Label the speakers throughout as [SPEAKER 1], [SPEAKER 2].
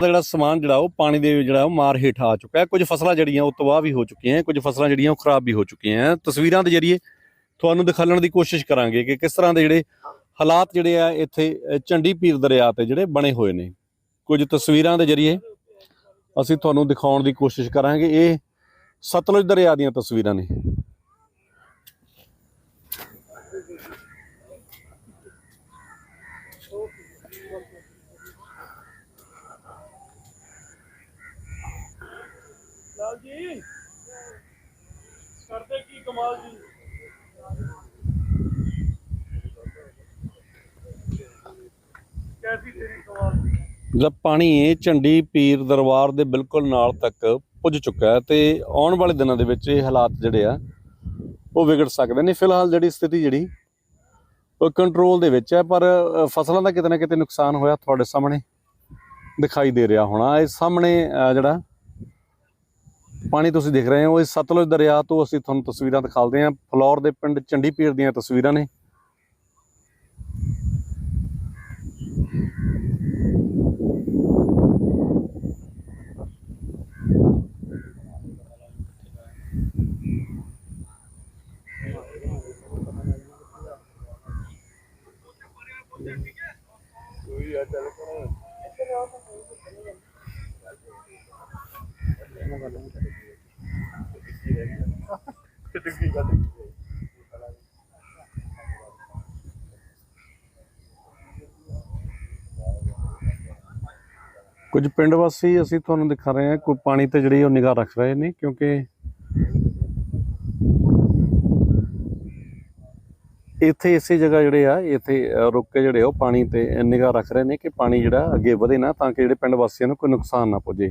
[SPEAKER 1] ਜਿਹੜਾ ਸਮਾਨ ਜਿਹੜਾ ਉਹ ਪਾਣੀ ਦੇ ਜਿਹੜਾ ਉਹ ਮਾਰ ਹੇਠ ਆ ਚੁੱਕਾ ਹੈ। ਕੁਝ ਫਸਲਾਂ ਜਿਹੜੀਆਂ ਉਹ ਤਬਾਹ ਵੀ ਹੋ ਚੁੱਕੀਆਂ ਕੁਝ ਫਸਲਾਂ ਜਿਹੜੀਆਂ ਉਹ ਖਰਾਬ ਵੀ ਹੋ ਚੁੱਕੀਆਂ ਤਸਵੀਰਾਂ ਦੇ ਜ਼ਰੀਏ ਤੁਹਾਨੂੰ ਦਿਖਾਉਣ ਦੀ ਕੋਸ਼ਿਸ਼ ਕਰਾਂਗੇ ਕਿ ਕਿਸ ਤਰ੍ਹਾਂ ਦੇ ਜਿਹੜੇ ਹਾਲਾਤ ਜਿਹੜੇ ਆ ਇੱਥੇ ਅ, ਚੰਡੀ ਪੀਰ ਦਰਿਆ ਤੇ ਜਿਹੜੇ ਬਣੇ ਹੋਏ ਨੇ। ਕੁਝ ਤਸਵੀਰਾਂ ਦੇ ਜ਼ਰੀਏ ਅਸੀਂ ਤੁਹਾਨੂੰ ਦਿਖਾਉਣ ਦੀ ਕੋਸ਼ਿਸ਼ ਕਰਾਂਗੇ। ਇਹ ਸਤਲੁਜ ਦਰਿਆ ਦੀਆਂ ਤਸਵੀਰਾਂ ਨੇ।
[SPEAKER 2] ਜੀ ਕਰਦੇ ਕੀ ਕਮਾਲ ਜੀ? ਕੈਸੀ ਤੇਰੀ ਕਮਾਲ?
[SPEAKER 1] ਜਿਹੜਾ ਪਾਣੀ ਇਹ ਝੰਡੀ ਪੀਰ ਦਰਬਾਰ ਦੇ ਬਿਲਕੁਲ ਨਾਲ ਤੱਕ ਪੁੱਜ ਚੁੱਕਾ ਹੈ ਤੇ ਆਉਣ ਵਾਲੇ ਦਿਨਾਂ ਦੇ ਵਿੱਚ ਇਹ ਹਾਲਾਤ ਜਿਹੜੇ ਆ, ਉਹ ਵਿਗੜ ਸਕਦੇ ਨੇ। ਫਿਲਹਾਲ ਜਿਹੜੀ ਸਥਿਤੀ ਜਿਹੜੀ, ਉਹ ਕੰਟਰੋਲ ਦੇ ਵਿੱਚ ਹੈ, ਪਰ ਫਸਲਾਂ ਦਾ ਕਿਤੇ ਨਾ ਕਿਤੇ ਨੁਕਸਾਨ ਹੋਇਆ ਤੁਹਾਡੇ ਸਾਹਮਣੇ ਦਿਖਾਈ ਦੇ ਰਿਹਾ ਹੋਣਾ। ਇਹ ਸਾਹਮਣੇ ਜਿਹੜਾ ਪਾਣੀ ਤੁਸੀਂ ਦੇਖ ਰਹੇ ਹੋ, ਇਹ ਸਤਲੁਜ ਦਰਿਆ ਤੋਂ ਅਸੀਂ ਤੁਹਾਨੂੰ ਤਸਵੀਰਾਂ ਦਿਖਾਉਂਦੇ ਹਾਂ। ਫਲੌਰ ਦੇ ਪਿੰਡ ਚੰਡੀਪੀਰ ਦੀਆਂ ਤਸਵੀਰਾਂ ਨੇ। ਕੁਝ ਪਿੰਡ ਵਾਸੀ ਅਸੀਂ ਤੁਹਾਨੂੰ ਦਿਖਾ ਰਹੇ ਹਾਂ, ਕੋਈ ਪਾਣੀ ਤੇ ਜਿਹੜੀ ਉਹ ਨਿਗਾਹ ਰੱਖ ਰਹੇ ਨੇ, ਕਿਉਂਕਿ ਇੱਥੇ ਇਸੇ ਜਗ੍ਹਾ ਜਿਹੜੇ ਆ, ਇੱਥੇ ਰੁਕ ਕੇ ਜਿਹੜੇ ਉਹ ਪਾਣੀ ਤੇ ਨਿਗਾਹ ਰੱਖ ਰਹੇ ਨੇ ਕਿ ਪਾਣੀ ਜਿਹੜਾ ਅੱਗੇ ਵਧੇ ਨਾ, ਤਾਂ ਕਿ ਜਿਹੜੇ ਪਿੰਡ ਵਾਸੀਆਂ ਨੂੰ ਕੋਈ ਨੁਕਸਾਨ ਨਾ ਪਹੁੰਚੇ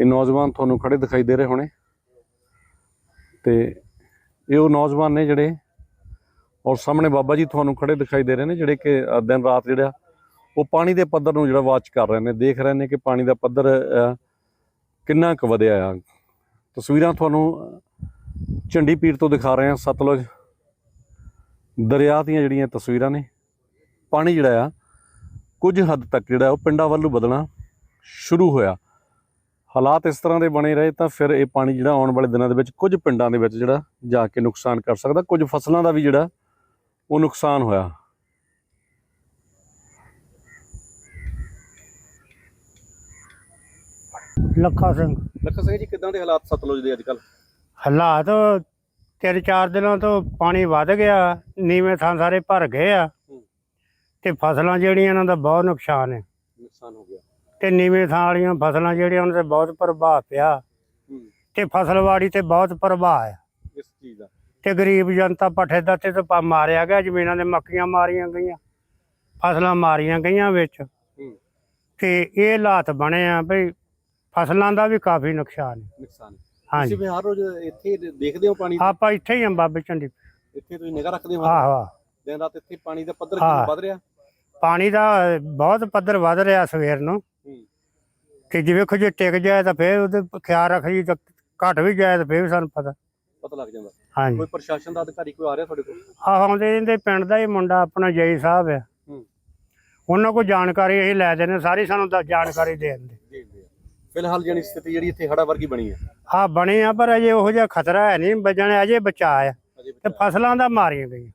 [SPEAKER 1] ਇਹ ਨੌਜਵਾਨ ਤੁਹਾਨੂੰ ਖੜੇ ਦਿਖਾਈ ਦੇ ਰਹੇ ਹੋਣੇ। ਤੇ ਇਹ ਉਹ ਨੌਜਵਾਨ ਨੇ ਜਿਹੜੇ ਔਰ ਸਾਹਮਣੇ ਬਾਬਾ ਜੀ ਤੁਹਾਨੂੰ ਖੜੇ ਦਿਖਾਈ ਦੇ ਰਹੇ ਨੇ ਜਿਹੜੇ ਕਿ ਦਿਨ ਰਾਤ ਜਿਹੜਾ ਉਹ ਪਾਣੀ ਦੇ ਪੱਧਰ ਨੂੰ ਜਿਹੜਾ ਵਾਚ ਕਰ ਰਹੇ ਨੇ। ਦੇਖ ਰਹੇ ਨੇ ਕਿ ਪਾਣੀ ਦਾ ਪੱਧਰ ਕਿੰਨਾ ਕੁ ਵਧਿਆ ਆ। ਤਸਵੀਰਾਂ ਤੁਹਾਨੂੰ ਅ, ਝੰਡੀ ਪੀਰ ਤੋਂ ਦਿਖਾ ਰਹੇ ਹਾਂ। ਸਤਲੁਜ ਦਰਿਆ ਦੀਆਂ ਜਿਹੜੀਆਂ ਤਸਵੀਰਾਂ ਨੇ ਪਾਣੀ ਜਿਹੜਾ ਆ ਕੁਝ ਹੱਦ ਤੱਕ ਜਿਹੜਾ ਉਹ ਪਿੰਡਾਂ ਵੱਲੋਂ ਬਦਲਣਾ ਸ਼ੁਰੂ ਹੋਇਆ। ਹਾਲਾਤ ਇਸ ਤਰ੍ਹਾਂ ਦੇ ਬਣੇ ਰਹੇ ਤਾਂ ਫਿਰ ਇਹ ਪਾਣੀ ਜਿਹੜਾ ਆਉਣ ਵਾਲੇ ਦਿਨਾਂ ਦੇ ਵਿੱਚ ਕੁਝ ਪਿੰਡਾਂ ਦੇ ਵਿੱਚ ਜਿਹੜਾ ਜਾ ਕੇ ਨੁਕਸਾਨ ਕਰ ਸਕਦਾ ਕੁਝ ਫਸਲਾਂ ਦਾ ਵੀ ਜਿਹੜਾ ਉਹ ਨੁਕਸਾਨ ਹੋਇਆ।
[SPEAKER 3] ਲੱਖਾ ਸਿੰਘ।
[SPEAKER 1] ਲੱਖਾ ਸਿੰਘ ਜੀ ਕਿਦਾਂ ਦੇ ਹਾਲਾਤ ਸਤਲੁਜ ਦੇ ਅੱਜਕੱਲ
[SPEAKER 3] ਹਾਲਾਤ ਤਿੰਨ ਚਾਰ ਦਿਨਾਂ ਤੋਂ ਪਾਣੀ ਵੱਧ ਗਿਆ ਨੀਵੇਂ ਥਾਂ ਸਾਰੇ ਭਰ ਗਏ ਆ। ਤੇ ਫਸਲਾਂ ਜਿਹੜੀਆਂ ਇਹਨਾਂ ਦਾ ਬਹੁਤ ਨੁਕਸਾਨ ਹੈ।
[SPEAKER 1] ਨੁਕਸਾਨ ਹੋ ਗਿਆ।
[SPEAKER 3] ਤੇ ਨੀਵੇਂ ਥਾਂ ਵਾਲੀਆਂ ਫਸਲਾਂ ਜਿਹੜੀਆਂ ਉਹਨਾਂ ਤੇ ਬਹੁਤ ਪ੍ਰਭਾਵ ਪਿਆ। ਤੇ ਫਸਲਵਾੜੀ ਤੇ ਬਹੁਤ ਪ੍ਰਭਾਵ ਆ।
[SPEAKER 1] ਇਸ ਚੀਜ਼ ਦਾ।
[SPEAKER 3] ਤੇ ਗਰੀਬ ਜਨਤਾ ਪੱਠੇ ਦਾ ਤੇ ਤਾਂ ਮਾਰਿਆ ਗਿਆ ਜ਼ਮੀਨਾਂ ਦੇ ਮੱਕੀਆਂ ਮਾਰੀਆਂ ਗਈਆਂ ਫਸਲਾਂ ਮਾਰੀਆਂ ਗਈਆਂ ਵਿੱਚ। ਤੇ ਇਹ ਹਾਲਾਤ ਬਣੇ ਆ ਭਈ ਫਸਲਾਂ ਦਾ ਵੀ ਕਾਫੀ ਨੁਕਸਾਨ ਹੈ।
[SPEAKER 1] ਨੁਕਸਾਨ
[SPEAKER 3] ਹਾਂਜੀ।
[SPEAKER 1] ਤੁਸੀਂ ਹਰ ਰੋਜ਼ ਇੱਥੇ ਦੇਖਦੇ ਹੋ ਪਾਣੀ
[SPEAKER 3] ਆਪਾਂ ਇੱਥੇ ਹੀ ਆ ਬਾਬੇ ਝੰਡੀ।
[SPEAKER 1] ਇੱਥੇ ਤੁਸੀਂ ਨਿਗਾਹ ਰੱਖਦੇ ਹੋ?
[SPEAKER 3] ਆਹੋ ਆਹੋ।
[SPEAKER 1] ਦਿਨ ਰਾਤ ਇੱਥੇ ਪਾਣੀ ਦਾ ਪੱਧਰ। ਕਿੰਨਾ ਵੱਧ ਰਿਹਾ?
[SPEAKER 3] ਪਾਣੀ ਦਾ ਬਹੁਤ ਪੱਧਰ ਵੱਧ ਰਿਹਾ ਸਵੇਰ ਨੂੰ।
[SPEAKER 1] ਹੂੰ
[SPEAKER 3] ਕਿ ਜੇ ਵੇਖੋ ਜੇ ਟਿਕ ਜਾਏ ਤਾਂ ਫੇਰ ਉਹਦੇ ਖਿਆਲ ਰੱਖੀ ਤਾਂ ਘਟ ਵੀ ਜਾਏ ਤਾਂ ਫੇਰ ਵੀ ਸਾਨੂੰ ਪਤਾ।
[SPEAKER 1] ਪਤਾ ਲੱਗ ਜਾਂਦਾ।
[SPEAKER 3] ਹਾਂਜੀ।
[SPEAKER 1] ਕੋਈ ਪ੍ਰਸ਼ਾਸਨ ਦਾ ਅਧਿਕਾਰੀ ਕੋਈ ਆ ਰਿਹਾ ਤੁਹਾਡੇ ਕੋਲ?
[SPEAKER 3] ਆਹ ਆਉਂਦੇ ਇਹਦੇ ਪਿੰਡ ਦਾ ਹੀ ਮੁੰਡਾ ਆਪਣਾ ਜਈ ਸਾਹਿਬ ਆ।
[SPEAKER 1] ਹੂੰ।
[SPEAKER 3] ਉਹਨਾਂ ਕੋਲ ਜਾਣਕਾਰੀ ਅਸੀਂ ਲੈ ਦਿੰਦੇ ਸਾਰੀ ਸਾਨੂੰ ਤਾਂ ਜਾਣਕਾਰੀ ਦੇ ਦਿੰਦੇ।
[SPEAKER 1] ਜੀ ਜੀ। ਫਿਲਹਾਲ ਜਿਹੜੀ ਸਥਿਤੀ ਜਿਹੜੀ ਇੱਥੇ ਹੜਾ ਵਰਗੀ ਬਣੀ ਹੈ।
[SPEAKER 3] ਆ ਬਣੇ ਆ ਪਰ ਅਜੇ ਉਹੋ ਜਿਹਾ ਖਤਰਾ ਹੈ ਨਹੀਂ ਬਜਣ ਅਜੇ ਬਚਾ ਆ। ਤੇ ਫਸਲਾਂ ਦਾ ਮਾਰੀਆਂ ਗਈਆਂ।